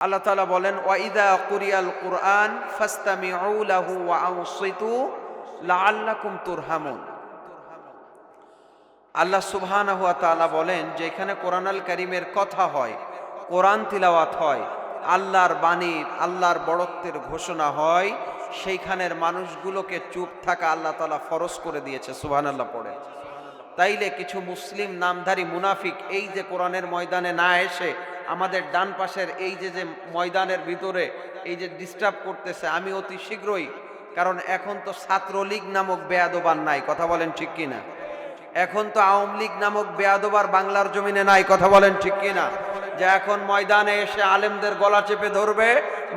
আল্লাহ তাআলা বলেন ওয়াইদা কুরিয়াল কুরআন ফাস্তামি লাহু ওয়া আনসিতু লাআল্লাকুম তুরহামুন। আল্লাহ সুবহানাহু ওয়া তাআলা বলেন যে এখানে কোরআন আল কারীমের কথা হয়, কোরআন তিলাওয়াত হয়, আল্লাহর বাণী, আল্লাহর বড়ত্বের ঘোষণা হয়, সেইখানের মানুষগুলোকে চুপ থাকা আল্লাহ তাআলা ফরজ করে দিয়েছে। সুবহানাল্লাহ পড়ে। তাইলে কিছু মুসলিম নামধারী মুনাফিক এই যে কোরআনের ময়দানে না এসে আমাদের ডান পাশের এই যে যে ময়দানের ভিতরে এই যে ডিস্টার্ব করতেছে, আমি অতি শীঘ্রই, কারণ এখন তো ছাত্রলীগ নামক বেয়াদোবার নাই, কথা বলেন ঠিক কিনা? এখন তো আওয়ামী লীগ নামক বেয়াদোবার বাংলার জমিনে নাই, কথা বলেন ঠিক কিনা? যে এখন ময়দানে এসে আলেমদের গলা চেপে ধরবে,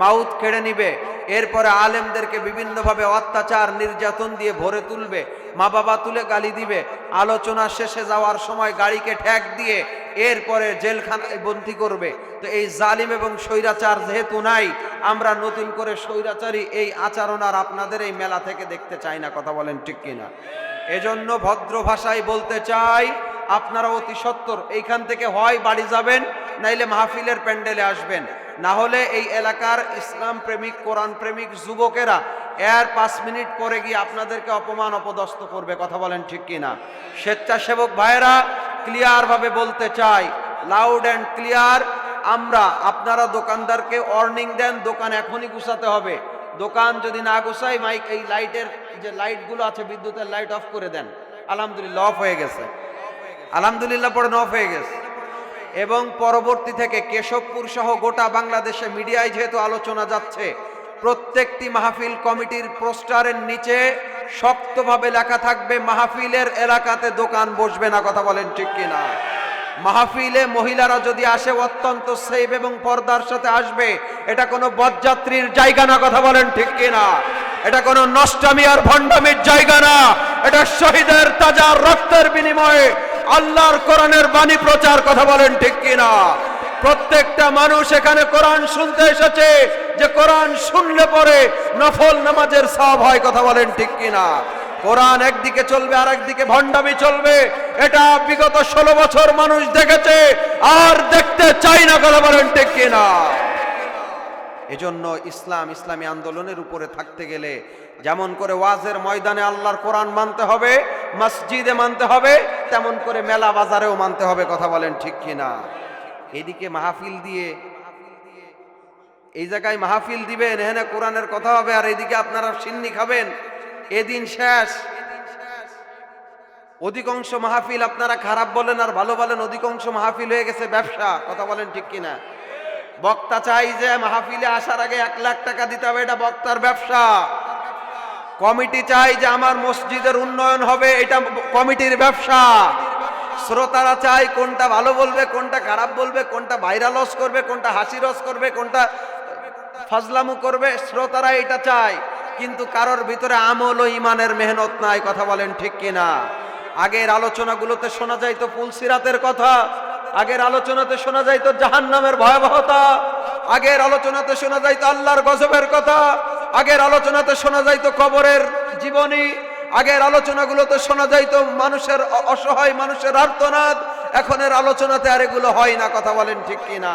মাউথ খেড়ে নিবে এরপরে আলেমদেরকে বিভিন্নভাবে অত্যাচার, নির্যাতন দিয়ে ভরে তুলবে, মা বাবা তুলে গালি দিবে। আলোচনা শেষে যাওয়ার সময় গাড়িকে ঠ্যাক দিয়ে এরপরে জেলখানায় বন্দি করবে। তো এই জালিম এবং স্বৈরাচার যেহেতু নাই, আমরা নতুন করে স্বৈরাচারী এই আচরণ আর আপনাদের এই মেলা থেকে দেখতে চাই না, কথা বলেন ঠিক কিনা? এজন্য ভদ্র ভাষায় বলতে চাই, আপনারা অতি সত্তর, এইখান থেকে হয় বাড়ি যাবেন, নাইলে মাহফিলের প্যান্ডেলে আসবেন। না হলে এই এলাকার ইসলাম প্রেমিক, কোরআন প্রেমিক যুবকেরা এর পাঁচ মিনিট পরে গিয়ে আপনাদেরকে অপমান, অপদস্থ করবে। কথা বলেন ঠিক কিনা? স্বেচ্ছাসেবক ভাইয়েরা ক্লিয়ার ভাবে বলতে চাই লাউড অ্যান্ড ক্লিয়ার আমরা আপনারা দোকানদারকে ওয়ার্নিং দেন, দোকান এখনই গুছাতে হবে। দোকান যদি না গুছাই মাইক এই লাইটের যে লাইটগুলো আছে, বিদ্যুতের লাইট অফ করে দেন। আলহামদুলিল্লাহ অফ হয়ে গেছে। আলহামদুলিল্লাহ পরে অফ হয়ে গেছে। এবং পরবর্তী থেকে কেশবপুর সহ গোটা বাংলাদেশে মিডিয়ায় যেহেতু আলোচনা যাচ্ছে, প্রত্যেকটি মাহফিল কমিটির পোস্টারের নিচে শক্তভাবে লেখা থাকবে, মাহফিলের এলাকাতে দোকান বসবে না, কথা বলেন ঠিক কিনা? মাহফিলে মহিলারা যদি আসে, অত্যন্ত সেফ এবং পর্দার সাথে আসবে, এটা কোনো বরযাত্রীর জায়গা না, কথা বলেন ঠিক কিনা? এটা কোনো নষ্টামি আর ভণ্ডামির জায়গা না, এটা শহীদের তাজা রক্তের বিনিময়ে আল্লাহর কোরআনের বাণী প্রচার কথা বলেন ঠিক কিনা? প্রত্যেকটা মানুষ এখানে কোরআন শুনতে এসেছে যে কোরআন শুনলে পরে নফল নামাজের সব হয় কথা বলেন ঠিক কিনা? কোরআন একদিকে চলবে আর একদিকে ভণ্ডামি চলবে। এটা বিগত ষোলো বছর মানুষ দেখেছে আর দেখতে চাই না কথা বলেন ঠিক কিনা? এজন্য ইসলাম ইসলামী আন্দোলনের উপরে থাকতে গেলে যেমন করে ওয়াজের ময়দানে আল্লাহর কোরআন মানতে হবে, মসজিদে মানতে হবে, তেমন করে মেলা বাজারেও মানতে হবে, কথা বলেন ঠিক কিনা? এদিকে মাহফিল দিয়ে, এই জায়গায় মাহফিল দিবেন, এখানে কোরআনের কথা হবে, আর এদিকে আপনারা সিন্নি খাবেন, এদিন শেষ। অধিকাংশ মাহফিল আপনারা খারাপ বলেন আর ভালো বলেন, অধিকাংশ মাহফিল হয়ে গেছে ব্যবসা, কথা বলেন ঠিক কিনা? বক্তা চাই যে মাহফিলে আসার আগে এক লাখ টাকা দিতে হবে, এটা বক্তার ব্যবসা। কমিটি চাই যে আমার মসজিদের উন্নয়ন হবে, এটা কমিটির ব্যবসা। শ্রোতারা চাই কোনটা ভালো বলবে, কোনটা খারাপ বলবে, কোনটা ভাইরাল রস করবে, কোনটা হাসি রস করবে, কোনটা ফাজলামু করবে, শ্রোতারা এটা চায়। কিন্তু কারোর ভিতরে আমল ও ইমানের মেহনত নাই, কথা বলেন ঠিক কিনা? আগের আলোচনাগুলোতে শোনা যাইতো ফুলসিরাতের কথা। আগের আলোচনাতে শোনা যাইতো জাহান নামের ভয়াবহতা। আগের আলোচনাতে শোনা যাইতো আল্লাহর গজবের কথা। আগের আলোচনাতে শোনা যাইতো কবরের জীবনী। আগের আলোচনাগুলোতে শোনা যাইতো মানুষের অসহায় মানুষের আর্তনাদ। এখনের আলোচনাতে আর এগুলো হয় না, কথা বলেন ঠিক কিনা?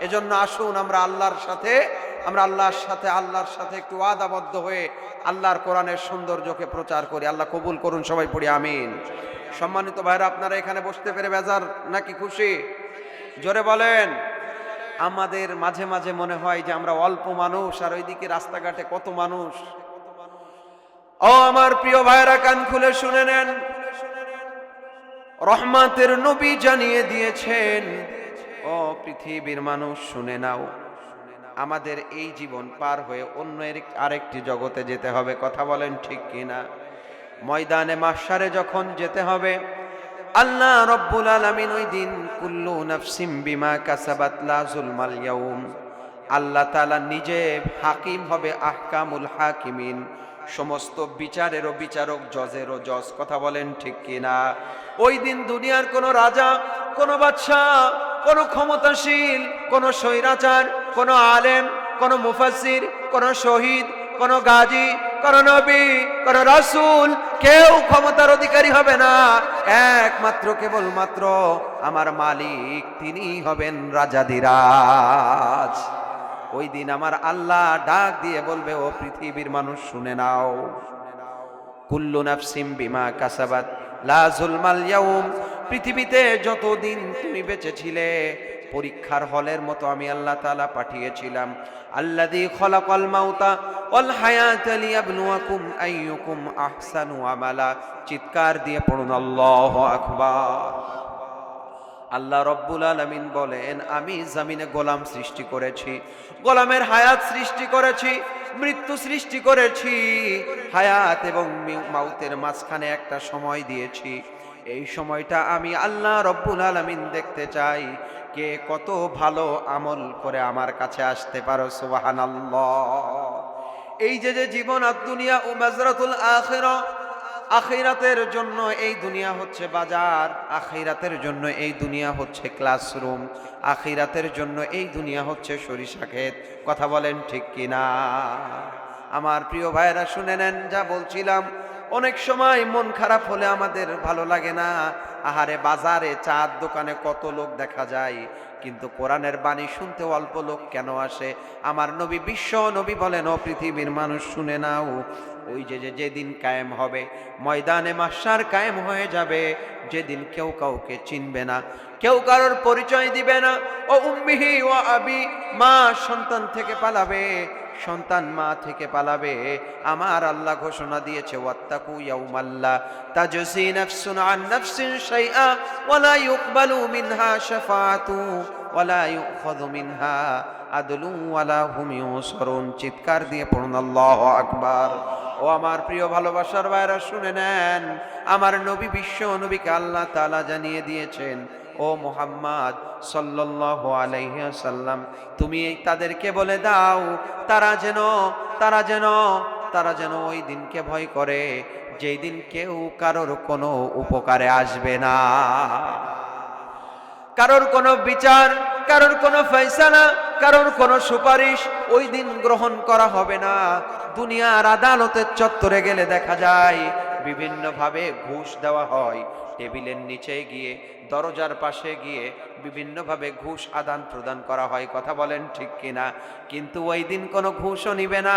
এজন্য আসুন আমরা আল্লাহর সাথে, আমরা আল্লাহর সাথে আল্লাহর সাথে একটু আদাবদ্ধ হয়ে আল্লাহর কোরআনের সৌন্দর্যকে প্রচার করি। আল্লাহ কবুল করুন, সবাই পড়ি, আমিন। সম্মানিত ভাইরা, আপনারা এখানে বসতে পেরে বেজার নাকি খুশি? জোরে বলেন। আমাদের মাঝে মাঝে মনে হয় যে আমরা অল্প মানুষ, আর ওইদিকে রাস্তাঘাটে কত মানুষ? ও আমার প্রিয় ভাইরা, কান খুলে শুনে নেন। রহমাতের নবী জানিয়ে দিয়েছেন, ও পৃথিবীর মানুষ, শুনে নাও। আমাদের এই জীবন পার হয়ে অন্য আরেকটি জগতে যেতে হবে। কথা বলেন ঠিক কিনা? ময়দানে মাসারে যখন যেতে হবে, আল্লাহ রব্বুল আলামিন ওই দিন কুল্লু নফসিম বিমা কাসাবাত লা জুলমাল ইয়াউম, আল্লাহ তালা নিজে হাকিম হবে আহকামুল হাকিমিন। সমস্ত বিচারেরও বিচারক, জজেরও জজ, কথা বলেন ঠিক কিনা? ওই দিন দুনিয়ার কোনো রাজা, কোনো বাদশাহ, কোনো ক্ষমতাশীল, কোনো স্বৈরাচার, কোনো আলেম, কোনো মুফাসির কোনো শহীদ কোনো গাজী, কোনো নবী, কোনো রাসূল, কেউ ক্ষমতার অধিকারী হবে না। একমাত্র, কেবলমাত্র আমার মালিক তিনি হবেন রাজাধিরাজ ওই দিন আমার আল্লাহ ডাক দিয়ে বলবে, ও পৃথিবীর মানুষ, শুনে নাও। কুল্লু নাফসিম বিমা কাসাবাত, লা জুলমাল ইয়াউম। পৃথিবীতে যতদিন তুমি বেঁচে ছিলে পরীক্ষার হলের মতো আমি আল্লাহ তাআলা পাঠিয়েছিলাম। আল্লাযী খলাকাল মাউতা ওয়াল হায়াতা লিয়াবলুয়াকুম আইয়ুকুম আহসানু আমালা। চিৎকার দিয়ে পড়ুন, আল্লাহু আকবার। আল্লাহ রব্বুল আলমিন বলেন, আমি জামিনে গোলাম সৃষ্টি করেছি, গোলামের হায়াত সৃষ্টি করেছি, মৃত্যু সৃষ্টি করেছি, হায়াত এবং মাউতের মাঝখানে একটা সময় দিয়েছি। এই সময়টা আমি আল্লাহ রব্বুল আলমিন দেখতে চাই কে কত ভালো আমল করে আমার কাছে আসতে পারো সুবাহান এই যে যে জীবন আর দুনিয়া ও মাজরাতুল আখিরা, আখিরাতের জন্য এই দুনিয়া হচ্ছে বাজার, আখিরাতের জন্য এই দুনিয়া হচ্ছে ক্লাসরুম, আখিরাতের জন্য এই দুনিয়া হচ্ছে সরিষা ক্ষেত। কথা বলেন ঠিক কিনা? আমার প্রিয় ভাইরা শুনে নেন যা বলছিলাম। অনেক সময় মন খারাপ হলে আমাদের ভালো লাগে না। আহারে বাজারে চার দোকানে কত লোক দেখা যায়, কিন্তু কোরআনের বাণী শুনতে অল্প লোক কেন আসে? আমার নবী বিশ্ব নবী বলেন, ও পৃথিবীর মানুষ, শুনে নাও, ওই যে যে, যেদিন কায়েম হবে, ময়দানে মাসার কায়েম হয়ে যাবে, যেদিন কেউ কাউকে চিনবে না, কেউ কারোর পরিচয় দিবে না, ও উম্মিহি ও আবি, মা সন্তান থেকে পালাবে সন্তান মা থেকে পালাবে। আমার আল্লাহ ঘোষণা দিয়েছে, ওয়াত্তাকু ইয়াউমাল্লা তাজসি নাফসুন আন নাফসিন শাইআ ওয়ালা ইউকবালু মিনহা শাফাআতু ওয়ালা ইউখাযু মিনহা আদলু ওয়ালা হুম ইউসরুন চিৎকার দিয়ে পড়ুন, আল্লাহু আকবার। ও আমার প্রিয় ভালোবাসার ভাইরা, শুনে নেন। আমার নবী বিশ্ব নবীকে আল্লাহ তাআলা জানিয়ে দিয়েছেন ও মোহাম্মদ সাল্লাল্লাহু আলাইহি সাল্লাম তুমি তাদেরকে বলে দাও, তারা যেন তারা যেন তারা যেন ওই দিনকে ভয় করে, যেই দিন কেউ কারোর কোনো উপকারে আসবে না। কারোর কোনো বিচার, কারোর কোনো ফয়সালা, কারোর কোনো সুপারিশ ওই দিন গ্রহণ করা হবে না। দুনিয়ার আদালতের চত্বরে গেলে দেখা যায়, বিভিন্নভাবে ঘুষ দেওয়া হয় টেবিলের নিচে গিয়ে, দরজার পাশে গিয়ে বিভিন্নভাবে ঘুষ আদান প্রদান করা হয়, কথা বলেন ঠিক কিনা? কিন্তু ওই দিন কোনো ঘুষও নিবে না।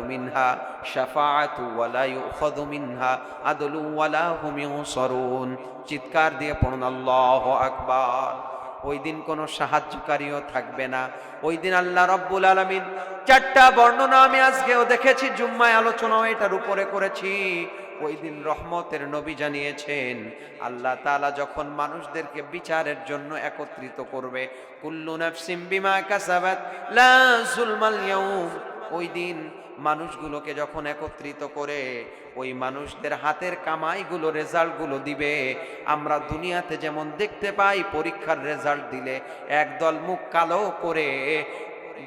মিনহা। চিৎকার দিয়ে পড়ুন, আল্লাহু আকবার। ওই দিন কোনো সাহায্যকারীও থাকবে না। ওই দিন আল্লাহ রব্বুল আলমিন চারটা বর্ণনা আমি আজকেও দেখেছি, জুম্মায় আলোচনাও এটার উপরে করেছি। ওই দিন রহমতের নবী জানিয়েছেন, আল্লাহ তাআলা যখন মানুষদেরকে বিচারের জন্য একত্রিত করবে, কুল্লু নাফসিম বিমা কাসাবাত, লা জুলমাল ইয়াউম। ওই দিন মানুষগুলোকে যখন একত্রিত করে ওই মানুষদের হাতের কামাইগুলো, রেজাল্টগুলো দিবে, আমরা দুনিয়াতে যেমন দেখতে পাই, পরীক্ষার রেজাল্ট দিলে একদল মুখ কালো করে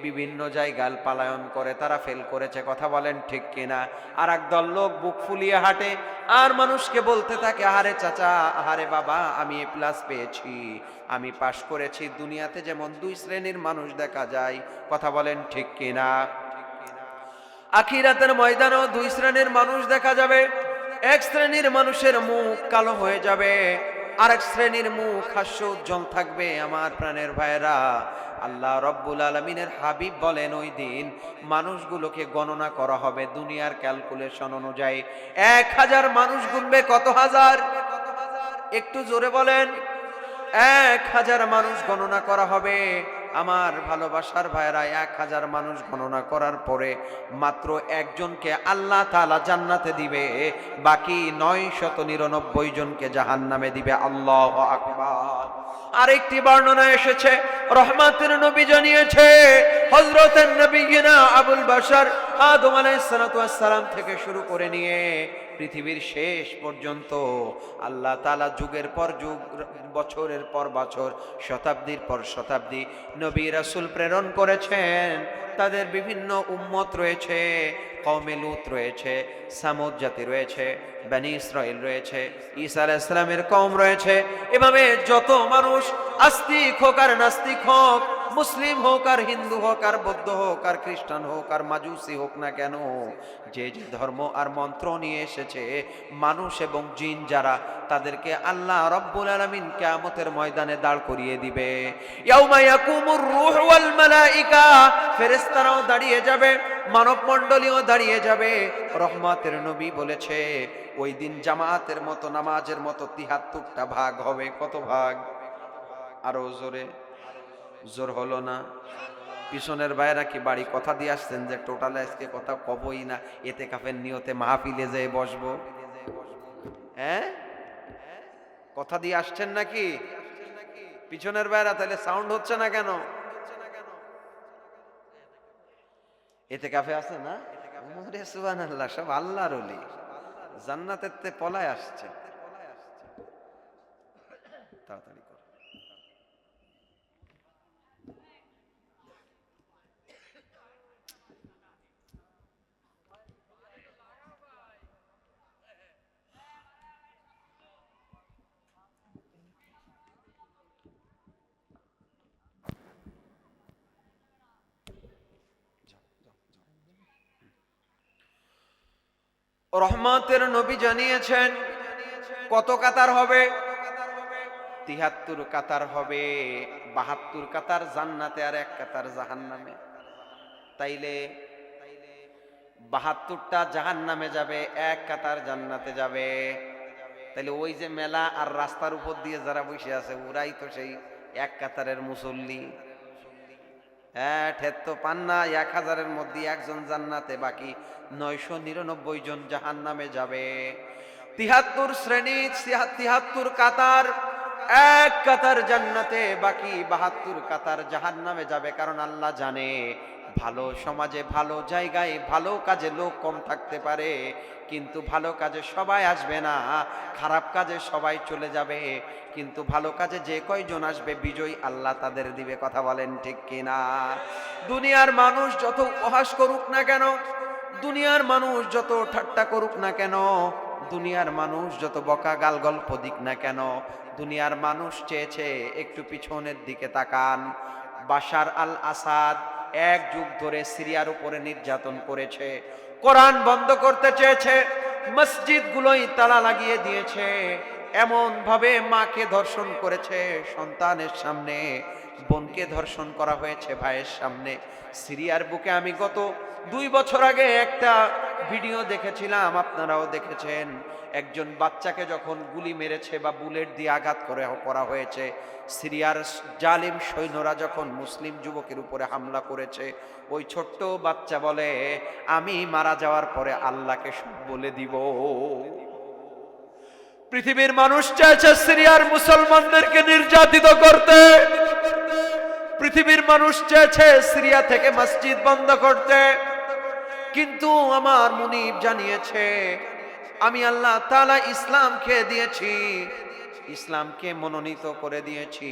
বিভিন্ন জায়গায় পালায়ন করে, তারা ফেল করেছে, কথা বলেন ঠিক কিনা? আর একদল লোক বুক ফুলিয়ে হাঁটে, আর মানুষকে বলতে থাকে, আহারে চাচা, আহারে বাবা, আমি এ প্লাস পেয়েছি, আমি পাশ করেছি। দুনিয়াতে যেমন দুই শ্রেণির মানুষ দেখা যায়, কথা বলেন ঠিক কিনা? আখিরাতের ময়দানেও দুই শ্রেণির মানুষ দেখা যাবে। এক শ্রেণির মানুষের মুখ কালো হয়ে যাবে। আরেক শ্রেণির মুখ হাস্য উজ্জ্বল থাকবে। আমার প্রাণের ভাইয়েরা, আল্লাহ রব্বুল আলমিনের হাবিব বলেন ওই দিন মানুষগুলোকে গণনা করা হবে দুনিয়ার ক্যালকুলেশন অনুযায়ী। এক হাজার মানুষ গুনবে কত হাজার? একটু জোরে বলেন। এক হাজার মানুষ গণনা করা হবে। আমার ভালোবাসার ভাইরা এক হাজার মানুষ গণনা করার পরে মাত্র একজনকে আল্লাহ তালা জান্নাতে দিবে, বাকি নয় শত নিরানব্বই জনকে জাহান নামে দিবে। আল্লাহ আকবার। আরেকটি বর্ণনা এসেছে, রহমাতের নবী জানিয়েছে হজরতের নবী আবুল বাসার আদম আলাইসালাম থেকে শুরু করে নিয়ে পৃথিবীর শেষ পর্যন্ত, আল্লাহ তালা যুগের পর যুগ, বছরের পর বছর, শতাব্দীর পর শতাব্দী নবী রাসুল প্রেরণ করেছেন, তাদের বিভিন্ন উম্মত রয়েছে কৌমে লুত রয়েছে, সামুদ জাতি রয়েছে, বানি ইসরায়েল রয়েছে, ঈসা আলাহ ইসলামের কম রয়েছে। এভাবে যত মানুষ আস্তিক হোক আর নাস্তিক হোক মুসলিম হোক আর হিন্দু হোক আর বৌদ্ধ হোক আর খ্রিস্টান হোক আর মাজুসি হোক না কেন, যে যে ধর্ম আর মন্ত্র নিয়ে এসেছে, মানুষ এবং জিন যারা, তাদেরকে আল্লাহ রব্বুল আলামিন কিয়ামতের ময়দানে দাঁড় করিয়ে দিবে। মালাইকা দাঁড়িয়ে যাবে মানব মণ্ডলীও দাঁড়িয়ে যাবে। রহমাতের নবী বলেছে, ওই দিন জামাতের মতো, নামাজের মতো তিহাত্তরটা ভাগ হবে, কত ভাগ? আরও জোরে। জোর হলো না। পিছনের বাইরা কি বাড়ি কথা দিয়ে আসছেন যে টোটাল আজকে কথা কবই না? এতে কাফের নিয়তে মাহফিলে যেয়ে বসবো। হ্যাঁ? কথা দিয়ে আসছেন নাকি? পিছনের বাইরা তাহলে সাউন্ড হচ্ছে না কেন? এতে কাফে আছে না? সুবহানাল্লাহ, সব আল্লাহর জান্নাতের তে পলায় আসছে তাড়াতাড়ি কর রহমতের নবী জানিয়েছেন, কত কাতার হবে? তিহাত্তর কাতার হবে, বাহাত্তর কাতার জান্নাতে আর এক কাতার জাহান্নামে। তাইলে বাহাত্তরটা জাহান নামে যাবে, এক কাতার জান্নাতে যাবে। তাইলে ওই যে মেলা আর রাস্তার উপর দিয়ে যারা বসে আছে, ওরাই তো সেই এক কাতারের মুসল্লি। হ্যাঁ ঠের তো পান না, এক হাজারের মধ্যে একজন জান্নাতে, বাকি নয়শো নিরানব্বই জন জাহান নামে যাবে। তিহাত্তর শ্রেণি তিহাত্তর কাতার, এক কাতার জান্নাতে, বাকি বাহাত্তর কাতার জাহান নামে যাবে, কারণ আল্লাহ জানে। ভালো সমাজে ভালো জায়গায় ভালো কাজে লোক কম থাকতে পারে, কিন্তু ভালো কাজে সবাই আসবে না, খারাপ কাজে সবাই চলে যাবে, কিন্তু ভালো কাজে যে কয়জন আসবে বিজয় আল্লাহ তাদের দিবে, কথা বলেন ঠিক কিনা? দুনিয়ার মানুষ যত উপহাস করুক না কেন, দুনিয়ার মানুষ যত ঠাট্টা করুক না কেন, দুনিয়ার মানুষ যত বকা গাল গল্প দিক না কেন, দুনিয়ার মানুষ চেয়েছে একটু পিছনের দিকে তাকান। বাশার আল আসাদ এক যুগ ধরে সিরিয়ার উপরে নির্যাতন করেছে। কোরআন বন্ধ করতে চেয়েছে, মসজিদগুলোই তালা লাগিয়ে দিয়েছে। এমন ভাবে মাকে ধর্ষণ করেছে সন্তানের সামনে, বোনকে ধর্ষণ করা হয়েছে ভাইয়ের সামনে। সিরিয়ার বুকে আমি গত দুই বছর আগে একটা ভিডিও দেখেছিলাম, আপনারাও দেখেছেন। একজন বাচ্চাকে যখন গুলি মেরেছে বা বুলেট দিয়ে আঘাত করে করা হয়েছে, সিরিয়ার জালিম সৈন্যরা যখন মুসলিম যুবকের উপরে হামলা করেছে, ওই ছোট্ট বাচ্চা বলে, আমি মারা যাওয়ার পরে আল্লাহকে সব বলে দিব। পৃথিবীর মানুষ চাইছে সিরিয়ার মুসলমানদেরকে নির্যাতিত করতে। পৃথিবীর মানুষ চেয়েছে সিরিয়া থেকে মসজিদ বন্ধ করতে। কিন্তু আমার মুনিব জানিয়েছে, আমি আল্লাহ তালা ইসলামকে দিয়েছি, ইসলামকে মনোনীত করে দিয়েছি।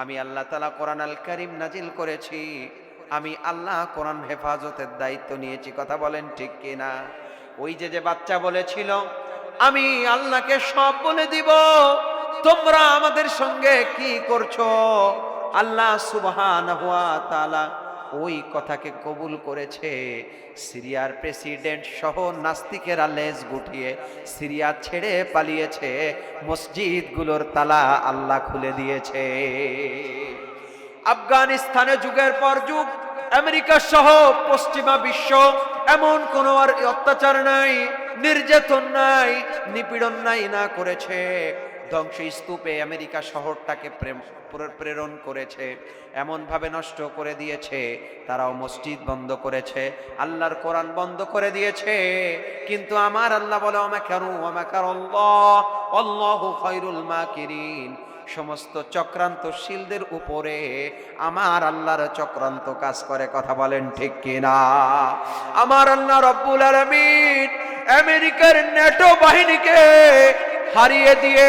আমি আল্লাহ তালা কোরআন আল করিম নাজিল করেছি। আমি আল্লাহ কোরআন হেফাজতের দায়িত্ব নিয়েছি। কথা বলেন ঠিক কিনা? ওই যে যে বাচ্চা বলেছিল, আমি আল্লাহকে সব বলে দিব, তোমরা আমাদের সঙ্গে কি করছ? আল্লাহ সুবহান তালা ওই কথাকে কবুল করেছে। সিরিয়ার প্রেসিডেন্ট সহ নাস্তিকেরা লেজ গুটিয়ে সিরিয়া ছেড়ে পালিয়েছে। মসজিদগুলোর তালা আল্লাহ খুলে দিয়েছে। আফগানিস্তানে যুগের পর যুগ, আমেরিকা সহ পশ্চিমা বিশ্ব এমন কোন আর অত্যাচার নাই, নির্যাতন নাই, নিপীড়ন নাই না করেছে। ধ্বংস স্তূপে আমেরিকা শহরটাকে প্রেরণ করেছে, এমনভাবে নষ্ট করে দিয়েছে, তারাও মসজিদ বন্ধ করেছে, আল্লাহর কোরআন বন্ধ করে দিয়েছে, কিন্তু আমার আল্লাহ বলে আল্লাহু খায়রুল মাকিরিন। সমস্ত উপরে আমার আল্লাহর চক্রান্ত কাজ করে, কথা বলেন ঠিক কিনা? আমার আল্লাহ রব্বুল আলামিন আমেরিকার নেটো বাহিনীকে হারিয়ে দিয়ে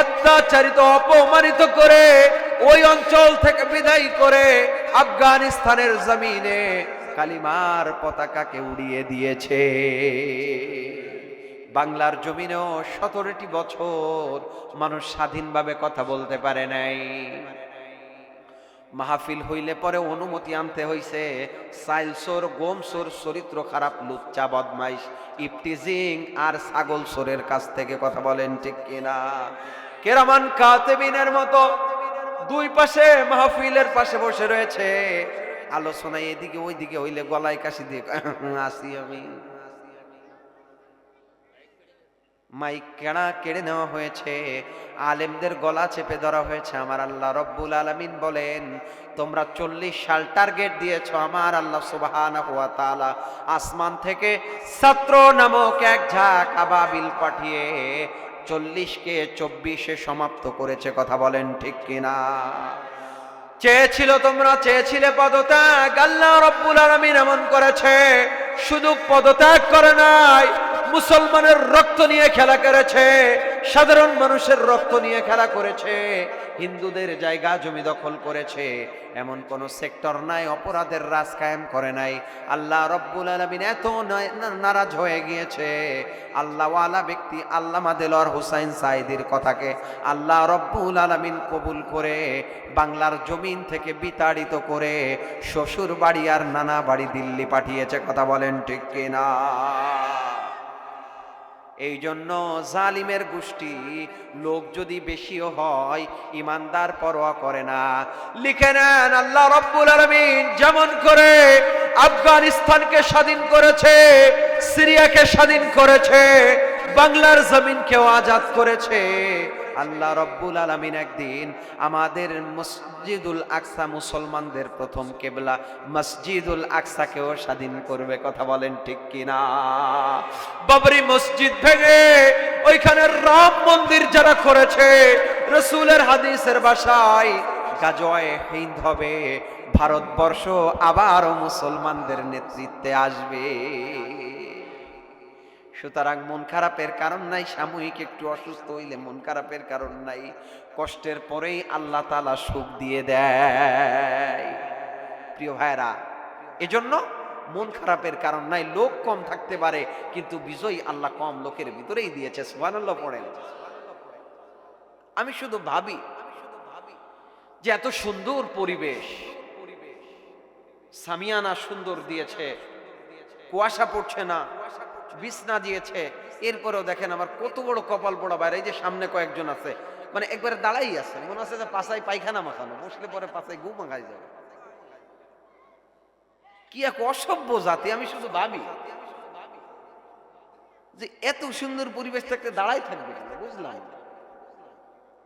অত্যাচারিত, অপমানিত করে ওই অঞ্চল থেকে বিদায় করে আফগানিস্তানের জমিনে কালিমার পতাকাকে উড়িয়ে দিয়েছে। বাংলার জমিনেও সতেরোটি বছর মানুষ স্বাধীনভাবে কথা বলতে পারে নাই। মাহফিল হইলে পরে অনুমতি আনতে হইছে। সাইলসোর, গোমসোর চরিত্র খারাপ, লুচ্চা, বদমাইশ, ইফতিজিং আর ছাগল সোরের কাছ থেকে কথা বলেন ঠিক কিনা? কেরামান কাতেবিনের মতো দুই পাশে মাহফিলের পাশে বসে রয়েছে। আলোচনা এদিকে ওইদিকে হইলে গলায় কাশি দিয়ে আসি আমি। মাইক কেড়া কেড়ে নেওয়া হয়েছে। আলেমদের গলা চেপে ধরা হয়েছে। আমার আল্লাহ রব্বুল আলমিন বলেন, তোমরা চল্লিশ সাল টার্গেট দিয়েছ আমার আল্লাহ সুবাহান হুয়া তাআলা। আসমান থেকে ছাত্র নামক এক ঝাঁক আবাবিল পাঠিয়ে চল্লিশকে চব্বিশে সমাপ্ত করেছে। কথা বলেন ঠিক কিনা? চেয়েছিল তোমরা, চেয়েছিলে পদত্যাগ। আল্লাহ রব্বুল আলমিন এমন করেছে, শুধু পদত্যাগ করে নাই মুসলমানের রক্ত নিয়ে খেলা করেছে, সাধারণ মানুষের রক্ত নিয়ে খেলা করেছে, হিন্দুদের জায়গা জমি দখল করেছে, এমন কোন সেক্টর নাই, অপরাধের রাজ কায়েম করে নাই। আল্লাহ রব্বুল আলমিন এত নারাজ হয়ে গিয়েছে। আল্লাহওয়ালা ব্যক্তি আল্লামা দেলর হুসাইন সাইদির কথাকে আল্লাহ রব্বুল আলমিন কবুল করে, বাংলার জমিন থেকে বিতাড়িত করে শ্বশুর বাড়ি আর নানা বাড়ি দিল্লি পাঠিয়েছে। কথা বলেন ঠিক কিনা? এই জন্য জালিমের গোষ্ঠী লোক যদি বেশিও হয়, ইমানদার পরোয়া করে না। লিখে নেন, আল্লাহ রব্বুল আলমিন যেমন করে আফগানিস্তানকে স্বাধীন করেছে, সিরিয়াকে স্বাধীন করেছে, বাংলার জমিনকেও আজাদ করেছে। আল্লাহ রব্বুল আলমিন একদিন আমাদের মসজিদুল আকসা মুসলমানদের প্রথম কেবলা মসজিদুল আকসাকেও স্বাধীন করবে, কথা বলেন ঠিক কিনা? বাবরি মসজিদ ভেঙে ওইখানে রাম মন্দির যারা করেছে, রসুলের হাদিসের বাসায় গাজয় হিন্দ হবে, ভারতবর্ষ আবারও মুসলমানদের নেতৃত্বে আসবে। সুতরাং মন খারাপের কারণ নাই, সাময়িক একটু অসুস্থ হইলে মন খারাপের কারণ নাই। কষ্টের পরেই আল্লাহ তালা সুখ দিয়ে দেয়। প্রিয় ভাইরা এজন্য মন খারাপের কারণ নাই, লোক কম থাকতে পারে, কিন্তু বিজয় আল্লাহ কম লোকের ভিতরেই দিয়েছে, সুবহানাল্লাহ পড়েন। আমি শুধু ভাবি যে এত সুন্দর পরিবেশ, সামিয়ানা সুন্দর দিয়েছে, কুয়াশা পড়ছে না বিছনা দিয়েছে এরপরেও দেখেন আমার কত বড় কপাল পোড়া বাইরে, এই যে সামনে কয়েকজন আছে মানে একবারে দাঁড়াই আছে, মনে আছে যে পাশায় পায়খানা মাখানো, বসলে পরে পাশায় গু মাখাই যাবে কি এক অসভ্য জাতি, আমি শুধু ভাবি যে এত সুন্দর পরিবেশ থাকতে দাঁড়াই থাকবে? বুঝলাম।